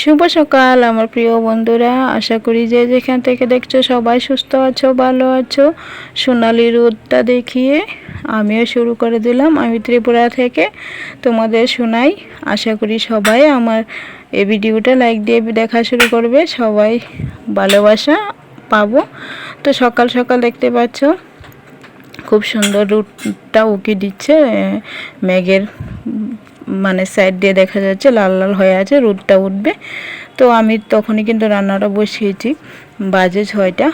শুভ সকাল, আমার প্রিয় বন্ধুরা। আশা করি যে যেখান থেকে দেখছ সবাই সুস্থ আছো, ভালো আছো। সোনালি রোদটা দেখিয়ে আমিও শুরু করে দিলাম আমি ত্রিপুরা থেকে তোমাদের শোনাই। আশা করি সবাই আমার এই ভিডিওটা লাইক দিয়ে দেখা শুরু করবে। সবাই ভালোবাসা পাবো। তো সকাল সকাল দেখতে পাচ্ছ, খুব সুন্দর রুটটা উকি দিচ্ছে মেঘের মানে সাইড দিয়ে দেখা যাচ্ছে লাল লাল হয়ে আছে, রোদটা উঠবে। তো আমি তখনই কিন্তু রান্নাটা বসিয়েছি, বাজে ছয়টা।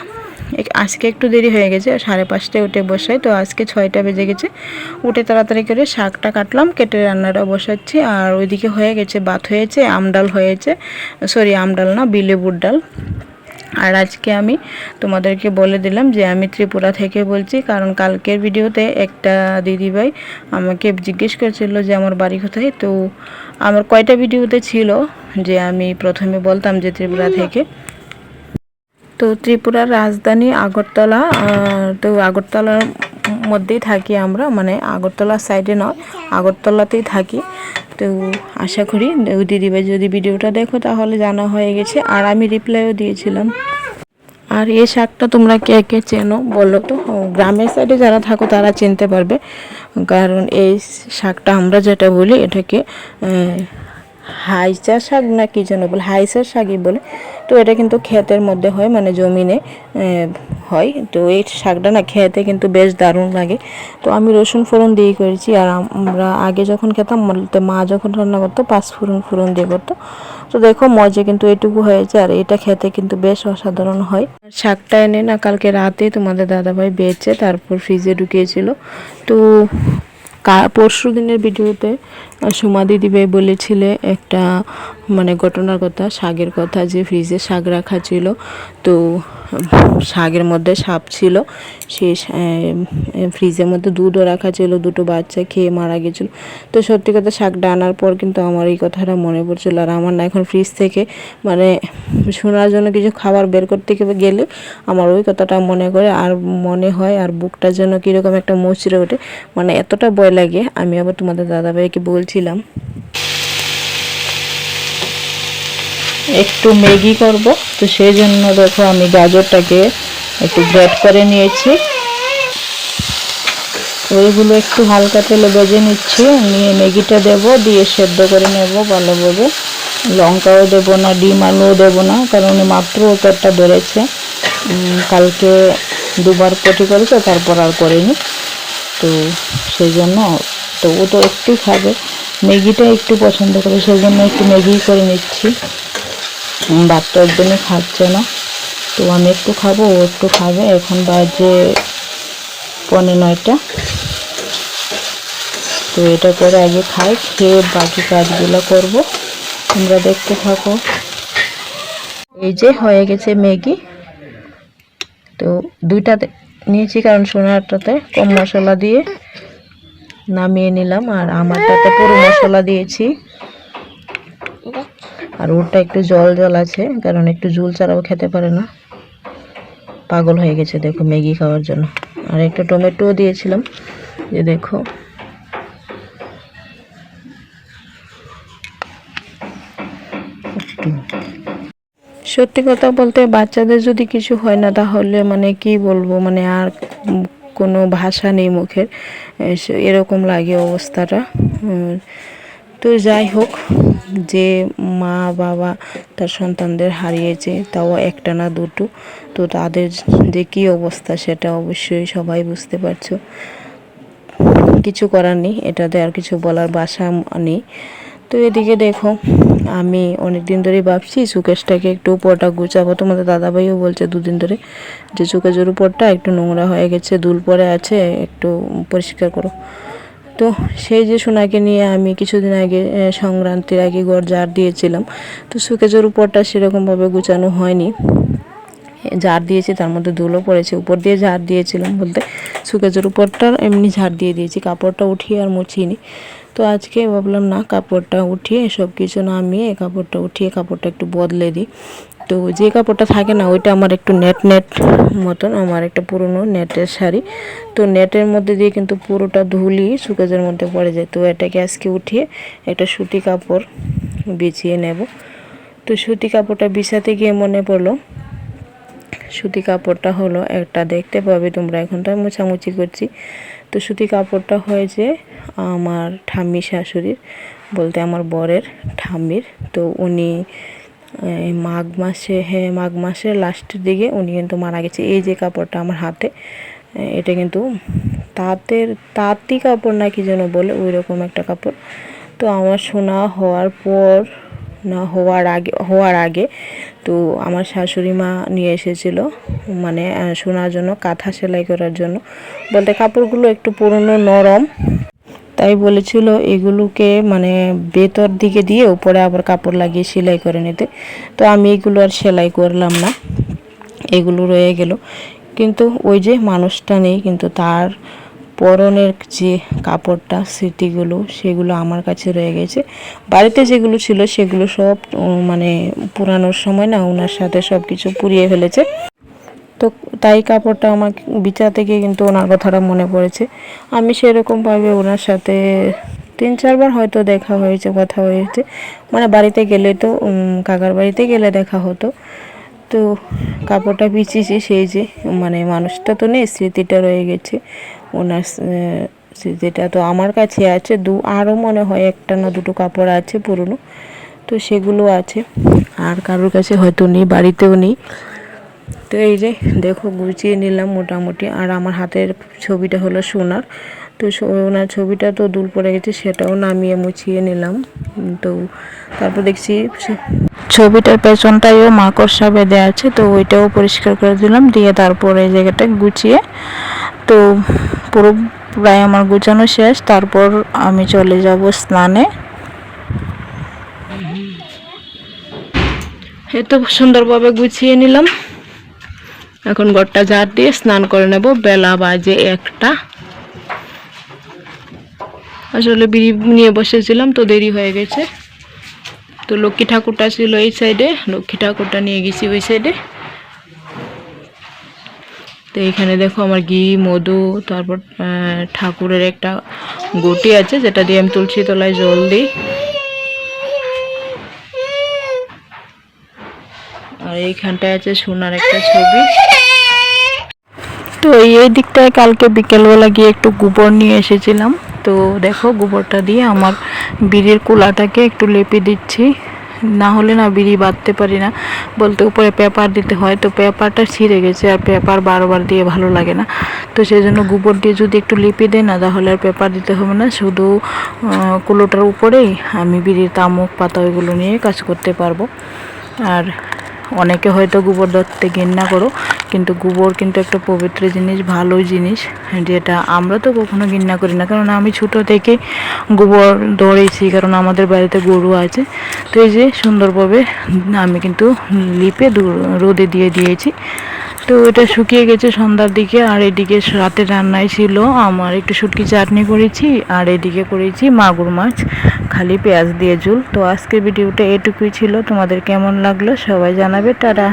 আজকে একটু দেরি হয়ে গেছে, সাড়ে পাঁচটায় উঠে বসাই, তো আজকে ছয়টা বেজে গেছে। উঠে তাড়াতাড়ি করে শাকটা কাটলাম, কেটে রান্নাটা বসাচ্ছি। আর ওইদিকে হয়ে গেছে, ভাত হয়েছে, আমডাল হয়েছে। সরি আমডাল না, বিলেবুর ডাল। আর আজকে আমি তোমাদেরকে বলে দিলাম যে আমি ত্রিপুরা থেকে বলছি কারণ কালকের ভিডিওতে একটা দিদিভাই আমাকে জিজ্ঞেস করেছিল যে আমার বাড়ি কোথায়? তো আমার কয়টা ভিডিওতে ছিল যে আমি প্রথমে বলতাম যে ত্রিপুরা থেকে। তো ত্রিপুরার রাজধানী আগরতলা তো আগরতলার মধ্যেই থাকি আমরা মানে আগরতলার সাইডে নয় আগরতলাতেই থাকি। তো আশা করি দিদিভাই যদি ভিডিওটা দেখো তাহলে জানা হয়ে গেছে। আর আমি রিপ্লাইও দিয়েছিলাম। আর এ শাকটা তোমরা কে কে চেনো বলো তো? গ্রামের সাইডে যারা থাকো তারা চিনতে পারবে। কারণ এই শাকটা আমরা যেটা বলি এটাকে হাইচা শাক না কি যেন বলে হাইসার শাকই বলে। তো এটা কিন্তু ক্ষেতের মধ্যে হয় মানে জমিনে হয়। তো এই শাকটা না খেতে কিন্তু বেশ দারুণ লাগে। তো আমি রসুন ফোড়ন দিয়ে করেছি, আর আমরা আগে যখন খেতাম মা যখন রান্না করতো, পাঁচ ফোড়ন ফোড়ন দিয়ে করতো। তো দেখো, মজা কিন্তু এটুকু হয়েছে, আর এটা খেতে কিন্তু বেশ অসাধারণ হয়। শাকটা এনে না কালকে রাতে তোমাদের দাদাভাই বেচে, তারপর ফ্রিজে ঢুকিয়েছিল। তো পরশু দিনের ভিডিওতে সুমা দিদিভাই বলেছিলে একটা মানে ঘটনার কথা শাগের কথা যে ফ্রিজে শাক রাখা ছিল। তো শাকের মধ্যে সাপ ছিল। সা- ফ্রিজের মধ্যে দুধও রাখা ছিল, দুটো বাচ্চা খেয়ে মারা গেছিল। তো সত্যি কথা শাকটা আনার পর কিন্তু আমার এই কথাটা মনে পড়ছিল। আর আমার না এখন ফ্রিজ থেকে মানে শোনার জন্য কিছু খাবার বের করতে গেলে- আমার ওই কথাটা মনে করে আর মনে হয় আর বুকটা যেন কীরকম একটা মচড়ে ওঠে। মানে এতটা ভয় লাগে, আমি আবার তোমাদের দাদাভাইকে বলছিলাম। একটু ম্যাগি করব। তো সেই জন্য দেখো আমি গাজরটাকে একটু গ্রেট করে নিয়েছি। ওইগুলো একটু হালকা তেলে ভেজে নিচ্ছি। নিয়ে ম্যাগিটা দেব, দিয়ে সেদ্ধ করে নেব ভালোভাবে। লঙ্কাও দেব না, ডিম আলুও দেব না, কারণ মাত্র পেটটা বেড়েছে কালকে দুবার পটি করেছে, তারপর আর করিনি। তো সেই জন্য তো ও তো একটু খাবে। ম্যাগিটা একটু পছন্দ করে, সেই জন্য একটু ম্যাগি করে নিচ্ছি। ভাত একদমই খাচ্ছে না। তো আমি একটু খাব, ও একটু খাবে। এখন বাজে পনে নয়টা। তো এটা করে আগে খাই, খেয়ে বাকি কাজগুলো করব। তোমরা দেখতে থাকো। এই যে হয়ে গেছে ম্যাগি। তো দুইটাতে নিয়েছি কারণ সোনারটাতে কম মশলা দিয়ে নামিয়ে নিলাম। আর আমারটাতে পুরো মশলা দিয়েছি। আর ওরটা একটু জল জল আছে, কারণ একটু জুল ছাড়াও খেতে পারে না। পাগল হয়ে গেছে দেখো ম্যাগি খাওয়ার জন্য। আর একটা টমেটোও দিয়েছিলাম, যে দেখো। সত্যি কথা বলতে বাচ্চাদের যদি কিছু হয় না, তাহলে মানে কি বলব মানে আর কোনো ভাষা নেই মুখের। এরকম লাগে অবস্থাটা। তো যাই হোক, যে মা, বাবা তার সন্তানদের হারিয়েছে, তাও একটা না দুটো। তো তাদের যে কী অবস্থা সেটা অবশ্যই সবাই বুঝতে পারছ। কিছু করার নেই, এটাতে আর কিছু বলার বাসা নেই। তো এদিকে দেখো, আমি অনেক দিন ধরেই ভাবছি সুকেশটাকে একটু উপরটা গুছাবো। তোমাদের দাদাভাইও বলছে দুদিন ধরে যে সুকেশের উপরটা একটু নোংরা হয়ে গেছে, দুল পরে আছে, একটু পরিষ্কার করো। তো সেই যে সোনাকে নিয়ে আমি কিছুদিন আগে সংক্রান্তির আগে ঘর ঝাড় দিয়েছিলাম। তো সুকেজের উপরটা সেরকমভাবে গুছানো হয়নি। ঝাড় দিয়েছি, তার মধ্যে ধুলো পড়েছে। উপর দিয়ে ঝাড় দিয়েছিলাম বলতে, সুকেজের উপরটা এমনি ঝাড় দিয়ে দিয়েছি, কাপড়টা উঠিয়ে আর মুছিনি। তো আজকে ভাবলাম, না, কাপড়টা উঠিয়ে সব কিছু নামিয়ে, কাপড়টা উঠিয়ে কাপড়টা একটু বদলে দিই। তো যে কাপড়টা থাকে না, ওইটা আমার একটু নেট নেট মতন, আমার একটা পুরনো নেটের শাড়ি। তো নেটের মধ্যে দিয়ে কিন্তু পুরোটা ধুলি সুকেজের মধ্যে পড়ে যায়। তো এটাকে আজকে উঠিয়ে একটা সুতি কাপড় বিছিয়ে নেব। তো সুতি কাপড়টা বিছাতে গিয়ে মনে পড়ল, সুতি কাপড়টা হলো একটা, দেখতে পাবে তোমরা, এখন তো মোছামুছি করছি। তো সুতি কাপড়টা হয়েছে আমার ঠাম্মি শাশুড়ির, বলতে আমার বরের ঠাম্মির। তো উনি এই মাঘ মাসে হ্যাঁ মাঘ মাসের লাস্টের দিকে উনি কিন্তু মারা গেছে। এই যে কাপড়টা আমার হাতে, এটা কিন্তু তাঁতের তাঁতি কাপড় না কি যেন বলে ওই রকম একটা কাপড়। তো আমার শোনা হওয়ার পর, না হওয়ার আগে হওয়ার আগে তো আমার শাশুড়ি মা নিয়ে এসেছিল মানে শোনার জন্য, কাঁথা সেলাই করার জন্য। বলতে কাপড়গুলো একটু পুরনো নরম তাই বলেছিল এগুলোকে মানে ভেতর দিকে দিয়ে উপরে আবার কাপড় লাগিয়ে সেলাই করে নিতে। তো আমি এগুলো আর সেলাই করলাম না। এগুলো রয়ে গেল। কিন্তু ওই যে মানুষটা নেই, কিন্তু তার পরনের যে কাপড়টা স্মৃতিগুলো সেগুলো আমার কাছে রয়ে গেছে। বাড়িতে যেগুলো ছিল, সেগুলো সব মানে পুরানোর সময় না ওনার সাথে সব কিছু পুড়িয়ে ফেলেছে। তো তাই কাপড়টা আমার বিচা থেকে কিন্তু ওনার কথাটা মনে পড়েছে। আমি সেরকমভাবে ওনার সাথে তিন চারবার হয়তো দেখা হয়েছে, কথা হয়েছে। মানে বাড়িতে গেলে তো কাকার বাড়িতে গেলে দেখা হতো। তো কাপড়টা পিছিয়েছে সেই যে মানে মানুষটা তো নেই, স্মৃতিটা রয়ে গেছে। ওনার স্মৃতিটা তো আমার কাছে আছে, দু, আরও মনে হয় একটা না দুটো কাপড় আছে পুরনো। তো সেগুলো আছে। আর কারোর কাছে হয়তো নেই, বাড়িতেও নেই। তো এই যে দেখো গুছিয়ে নিলাম মোটামুটি। আর আমার হাতের ছবিটা হলো সোনার। তো ওনার ছবিটা তো দূর পড়ে গেছে, সেটাও নামিয়ে মুছিয়ে নিলাম। তো তারপর দেখছি ছবিটার পেছনটাইও মাকড়সা বেঁধে আছে, তো ওইটাও পরিষ্কার করে দিলাম। দিয়ে তারপরে এই জায়গাটা গুছিয়ে, তো পুরো প্রায় আমার গুছানো শেষ। তারপর আমি চলে যাব স্নানে। এত সুন্দরভাবে গুছিয়ে নিলাম। এখন ঘরটা ঝাড় দিয়ে স্নান করে নেব। বেলা বাজে একটা। আসলে বিড়ি নিয়ে বসেছিলাম, তো দেরি হয়ে গেছে। তো লক্ষ্মী ঠাকুরটা ছিল এই সাইডে লক্ষ্মী ঠাকুরটা নিয়ে গেছি ওই সাইডে তো এখানে দেখো আমার ঘি, মধু, তারপর ঠাকুরের একটা গুটি আছে, যেটা দিয়ে আমি তুলসী তলায় জল দিই। আর এইখানটায় আছে সোনার একটা ছবি। তো এই দিকটায় কালকে বিকেলবেলা গিয়ে একটু গোবর নিয়ে এসেছিলাম। তো দেখো গোবরটা দিয়ে আমার বিড়ির কুলাটাকে একটু লেপে দিচ্ছি। না হলে না বিড়ি বাঁধতে পারি না। বলতে উপরে পেপার দিতে হয়, তো পেপারটা ছিঁড়ে গেছে আর পেপার বারবার দিয়ে ভালো লাগে না। তো সেই জন্য গোবর দিয়ে যদি একটু লিপি দেয় না, তাহলে আর পেপার দিতে হবে না। শুধু কুলোটার উপরেই আমি বিড়ির তামুক, পাতা ওইগুলো নিয়ে কাজ করতে পারব। আর অনেকে হয়তো গোবর ধরতে ঘেন্না করো, কিন্তু গোবর কিন্তু একটা পবিত্র জিনিস ভালো জিনিস, যেটা আমরা তো কখনো ঘৃণা করি না। কারণ আমি ছোট থেকে গোবর দৌড়েছি কারণ আমাদের বাড়িতে গরু আছে। তো এই যে সুন্দরভাবে আমি কিন্তু লিপে রোদে দিয়ে দিয়েছি। তো এটা শুকিয়ে গেছে সন্ধ্যার দিকে, আর এদিকে রাতে রান্নাই ছিল। আমার একটু শুটকি চাটনি করেছি, আর এদিকে করেছি মাগুর মাছ, খালি পেঁয়াজ দিয়ে ঝুল। তো আজকের ভিডিওটা এটুকুই ছিল। তোমাদের কেমন লাগল সবাই জানাবে। তারা